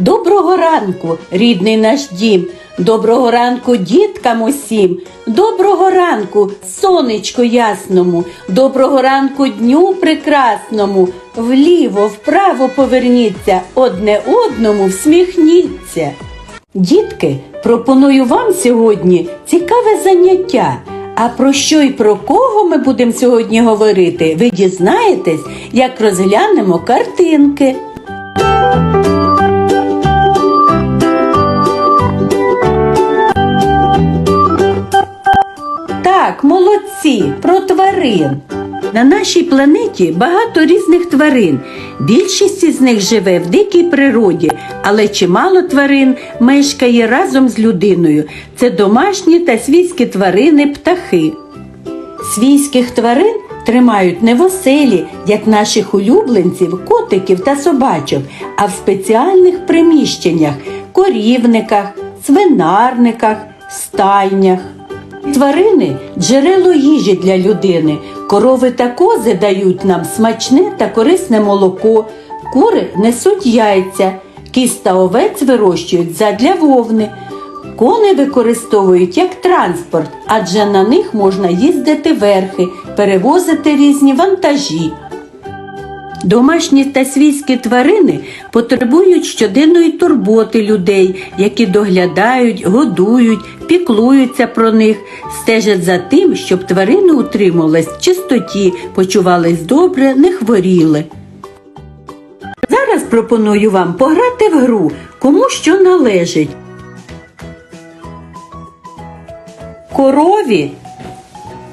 Доброго ранку, рідний наш дім. Доброго ранку діткам усім. Доброго ранку, сонечку ясному. Доброго ранку дню прекрасному. Вліво, вправо поверніться, одне одному всміхніться. Дітки, пропоную вам сьогодні цікаве заняття. А про що і про кого ми будемо сьогодні говорити, ви дізнаєтесь, як розглянемо картинки. Так, молодці, про тварин. На нашій планеті багато різних тварин. Більшість із них живе в дикій природі, але чимало тварин мешкає разом з людиною. Це домашні та свійські тварини, птахи. Свійських тварин тримають не в оселі, як наших улюбленців, котиків та собачок, а в спеціальних приміщеннях, корівниках, свинарниках, стайнях. Тварини джерело їжі для людини. Корови та кози дають нам смачне та корисне молоко, кури несуть яйця, кіз та овець вирощують задля вовни. Кони використовують як транспорт, адже на них можна їздити верхи, перевозити різні вантажі. Домашні та свійські тварини потребують щоденної турботи людей, які доглядають, годують, піклуються про них, стежать за тим, щоб тварини утримувались в чистоті, почувались добре, не хворіли. Зараз пропоную вам пограти в гру, кому що належить. Корові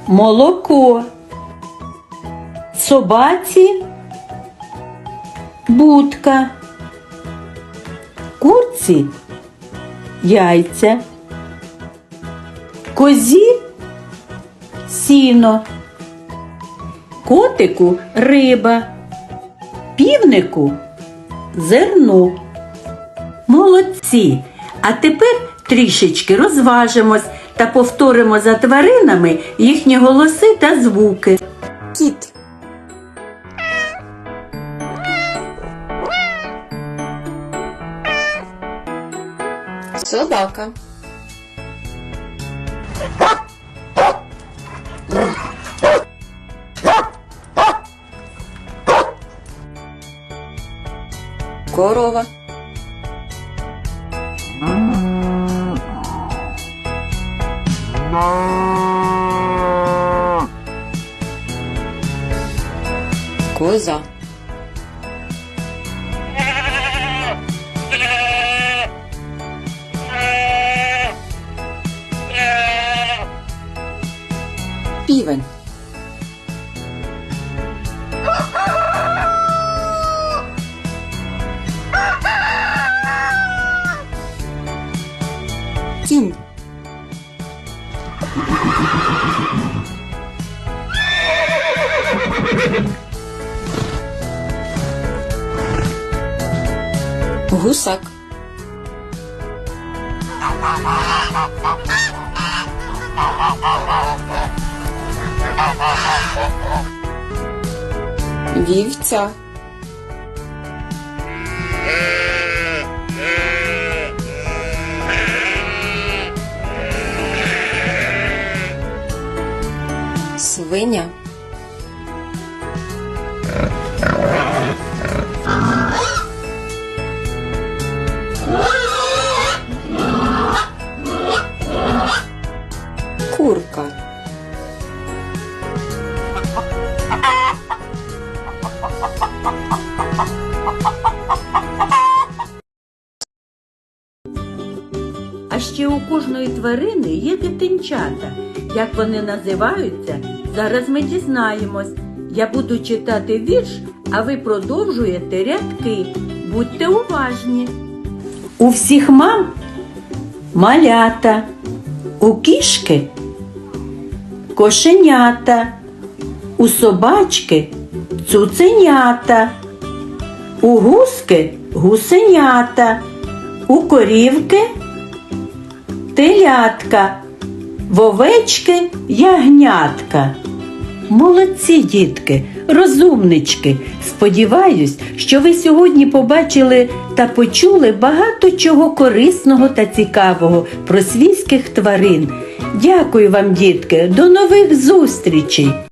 молоко, собаці будка, курці яйця, козі сіно, котику риба, півнику зерно. Молодці! А тепер трішечки розважимось та повторимо за тваринами їхні голоси та звуки. Кіт. Собака. Корова. Коза. Півень. Кінь. Гусак. Вівця. Свиня. Курка. Ще у кожної тварини є дитинчата. Як вони називаються, зараз ми дізнаємось. Я буду читати вірш, а ви продовжуєте рядки. Будьте уважні. У всіх мам малята, у кішки кошенята, у собачки цуценята, у гуски гусенята, у корівки телятка, в овечки ягнятка. Молодці, дітки, розумнички. Сподіваюсь, що ви сьогодні побачили та почули багато чого корисного та цікавого про свійських тварин. Дякую вам, дітки, до нових зустрічей!